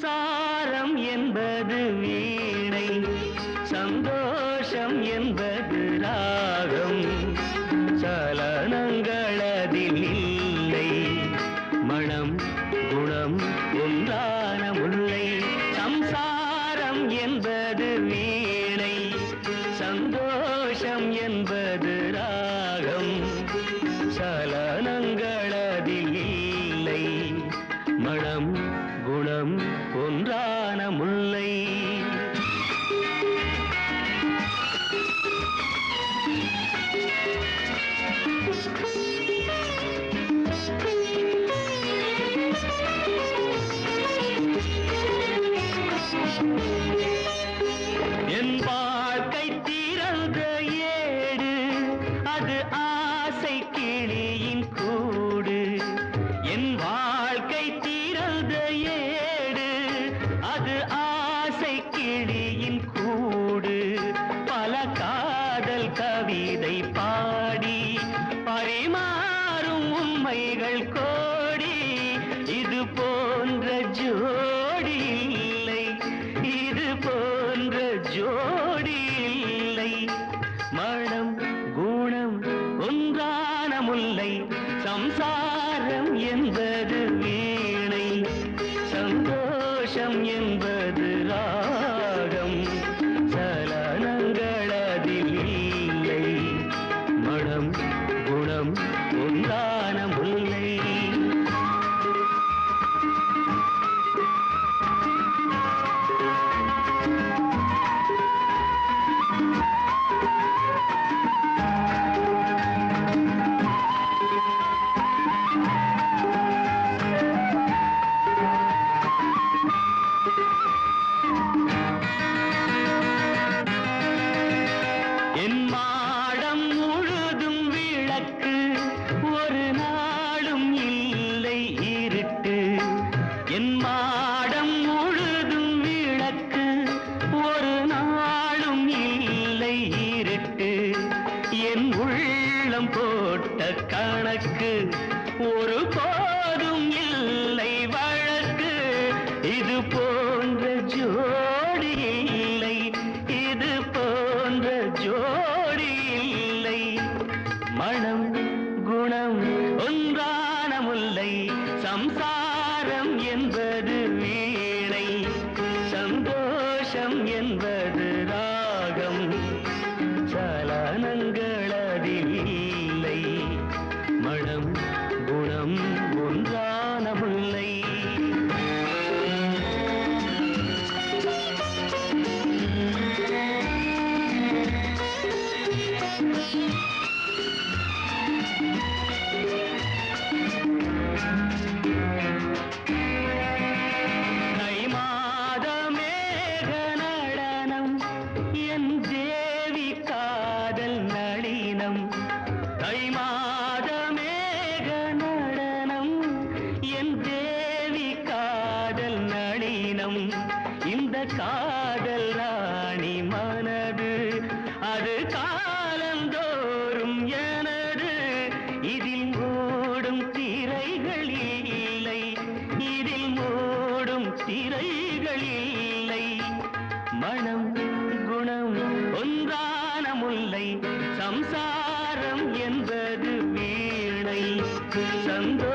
சம்சாரம் என்பது வீணை சந்தோஷம் என்பது ராகம். சலனங்களதில் இல்லை மனம் குணம் ஒன்றான முல்லை சம்சாரம் என்பது வீணை சந்தோஷம் என்பது ராகம். சல ஏடு. அது ஆசை கிளியின் கூடு. பல காதல் கவிதை பாடி. பரிமாறும் உண்மைகள் கோடி. இது போன்ற ஜோடி இல்லை. இது போன்ற ஜோடி இல்லை. மனம் குணம் ஒன்றான முல்லை சம்சாரம் என்பது வீணை. சந்தோஷம் என்பது என் மாடம் முழுதும் விளக்கு. ஒரு நாளும் இல்லை இருட்டு. என் மாடம் முழுதும் விளக்கு. ஒரு நாளும் இல்லை இருட்டு. என் உள்ளம் போட்ட கணக்கு. ஒரு போதும் இல்லை வழக்கு. இது போன்ற ஜோடியை குணம் ஒன்றான முல்லை சம்சாரம் என்பது வீணை சந்தோஷம் என்பது ராகம். சலனங்கள் இந்த காதல் ராணி மனது. அது காலந்தோறும் எனது. இதில் மூடும் திரைகள் இல்லை. இதில் மூடும் திரைகள் இல்லை. மனம் குணம் ஒன்றான முல்லை சம்சாரம் என்பது வீணை. சந்தோ